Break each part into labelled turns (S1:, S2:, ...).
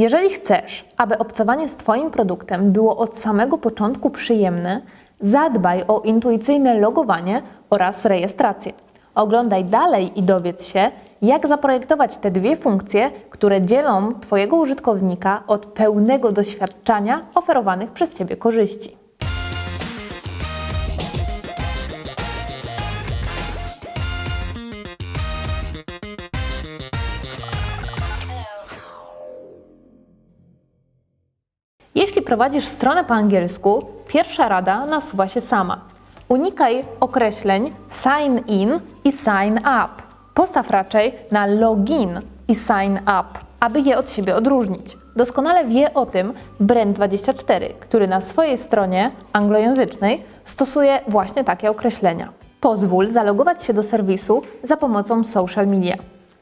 S1: Jeżeli chcesz, aby obcowanie z Twoim produktem było od samego początku przyjemne, zadbaj o intuicyjne logowanie oraz rejestrację. Oglądaj dalej i dowiedz się, jak zaprojektować te dwie funkcje, które dzielą Twojego użytkownika od pełnego doświadczenia oferowanych przez Ciebie korzyści. Jeśli prowadzisz stronę po angielsku, pierwsza rada nasuwa się sama. Unikaj określeń sign in i sign up. Postaw raczej na login i sign up, aby je od siebie odróżnić. Doskonale wie o tym Brand24, który na swojej stronie anglojęzycznej stosuje właśnie takie określenia. Pozwól zalogować się do serwisu za pomocą social media.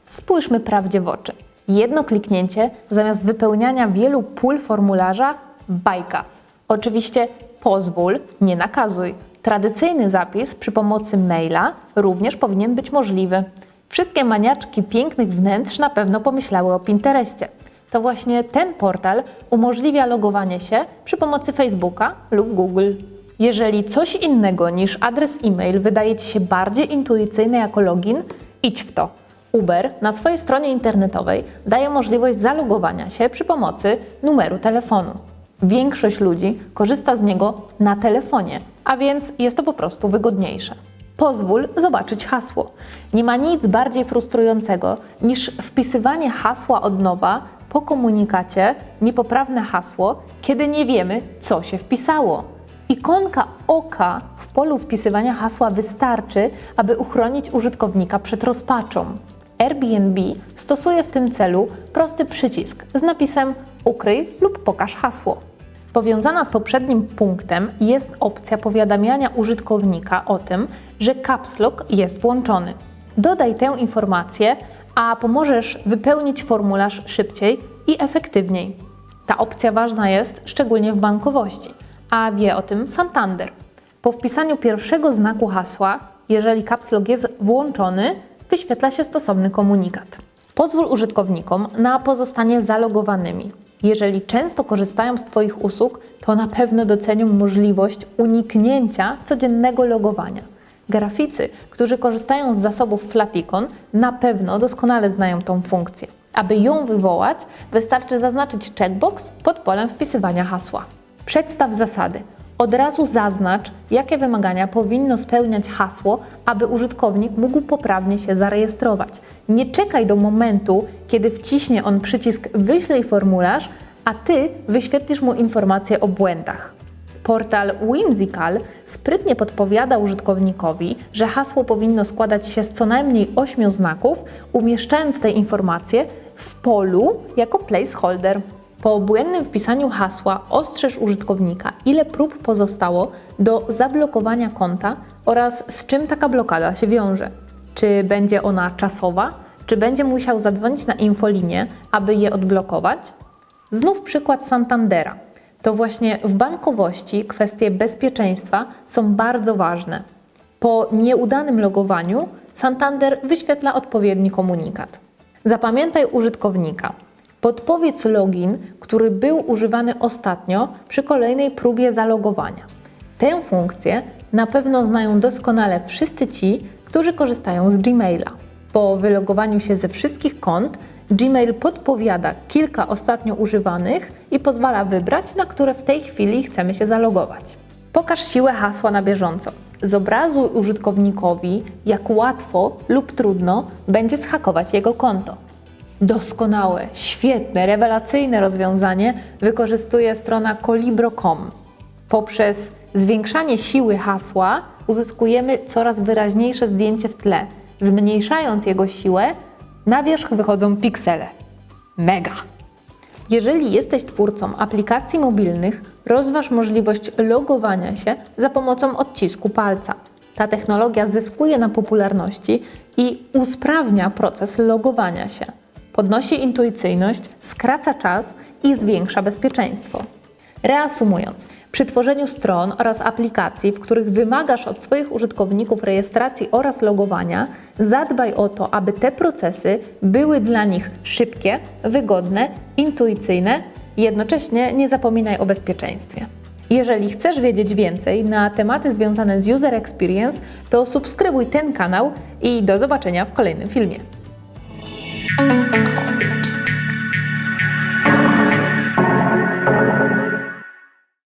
S1: Spójrzmy prawdzie w oczy. Jedno kliknięcie zamiast wypełniania wielu pól formularza bajka. Oczywiście pozwól, nie nakazuj. Tradycyjny zapis przy pomocy maila również powinien być możliwy. Wszystkie maniaczki pięknych wnętrz na pewno pomyślały o Pinterestie. To właśnie ten portal umożliwia logowanie się przy pomocy Facebooka lub Google. Jeżeli coś innego niż adres e-mail wydaje Ci się bardziej intuicyjne jako login, idź w to. Uber na swojej stronie internetowej daje możliwość zalogowania się przy pomocy numeru telefonu. Większość ludzi korzysta z niego na telefonie, a więc jest to po prostu wygodniejsze. Pozwól zobaczyć hasło. Nie ma nic bardziej frustrującego niż wpisywanie hasła od nowa po komunikacie niepoprawne hasło, kiedy nie wiemy, co się wpisało. Ikonka oka w polu wpisywania hasła wystarczy, aby uchronić użytkownika przed rozpaczą. Airbnb stosuje w tym celu prosty przycisk z napisem ukryj lub pokaż hasło. Powiązana z poprzednim punktem jest opcja powiadamiania użytkownika o tym, że caps lock jest włączony. Dodaj tę informację, a pomożesz wypełnić formularz szybciej i efektywniej. Ta opcja ważna jest szczególnie w bankowości, a wie o tym Santander. Po wpisaniu pierwszego znaku hasła, jeżeli caps lock jest włączony, wyświetla się stosowny komunikat. Pozwól użytkownikom na pozostanie zalogowanymi. Jeżeli często korzystają z Twoich usług, to na pewno docenią możliwość uniknięcia codziennego logowania. Graficy, którzy korzystają z zasobów Flaticon, na pewno doskonale znają tą funkcję. Aby ją wywołać, wystarczy zaznaczyć checkbox pod polem wpisywania hasła. Przedstaw zasady. Od razu zaznacz, jakie wymagania powinno spełniać hasło, aby użytkownik mógł poprawnie się zarejestrować. Nie czekaj do momentu, kiedy wciśnie on przycisk Wyślij formularz, a Ty wyświetlisz mu informację o błędach. Portal Whimsical sprytnie podpowiada użytkownikowi, że hasło powinno składać się z co najmniej 8 znaków, umieszczając te informacje w polu jako placeholder. Po błędnym wpisaniu hasła ostrzeż użytkownika, ile prób pozostało do zablokowania konta oraz z czym taka blokada się wiąże. Czy będzie ona czasowa, czy będzie musiał zadzwonić na infolinię, aby je odblokować? Znów przykład Santandera. To właśnie w bankowości kwestie bezpieczeństwa są bardzo ważne. Po nieudanym logowaniu Santander wyświetla odpowiedni komunikat. Zapamiętaj użytkownika. Podpowiedz login, który był używany ostatnio przy kolejnej próbie zalogowania. Tę funkcję na pewno znają doskonale wszyscy ci, którzy korzystają z Gmaila. Po wylogowaniu się ze wszystkich kont, Gmail podpowiada kilka ostatnio używanych i pozwala wybrać, na które w tej chwili chcemy się zalogować. Pokaż siłę hasła na bieżąco. Zobrazuj użytkownikowi, jak łatwo lub trudno będzie zhakować jego konto. Doskonałe, świetne, rewelacyjne rozwiązanie wykorzystuje strona colibro.com. Poprzez zwiększanie siły hasła uzyskujemy coraz wyraźniejsze zdjęcie w tle. Zmniejszając jego siłę, na wierzch wychodzą piksele. Mega! Jeżeli jesteś twórcą aplikacji mobilnych, rozważ możliwość logowania się za pomocą odcisku palca. Ta technologia zyskuje na popularności i usprawnia proces logowania się. Podnosi intuicyjność, skraca czas i zwiększa bezpieczeństwo. Reasumując, Przy tworzeniu stron oraz aplikacji, w których wymagasz od swoich użytkowników rejestracji oraz logowania, zadbaj o to, aby te procesy były dla nich szybkie, wygodne, intuicyjne, jednocześnie nie zapominaj o bezpieczeństwie. Jeżeli chcesz wiedzieć więcej na tematy związane z User Experience, to subskrybuj ten kanał i do zobaczenia w kolejnym filmie.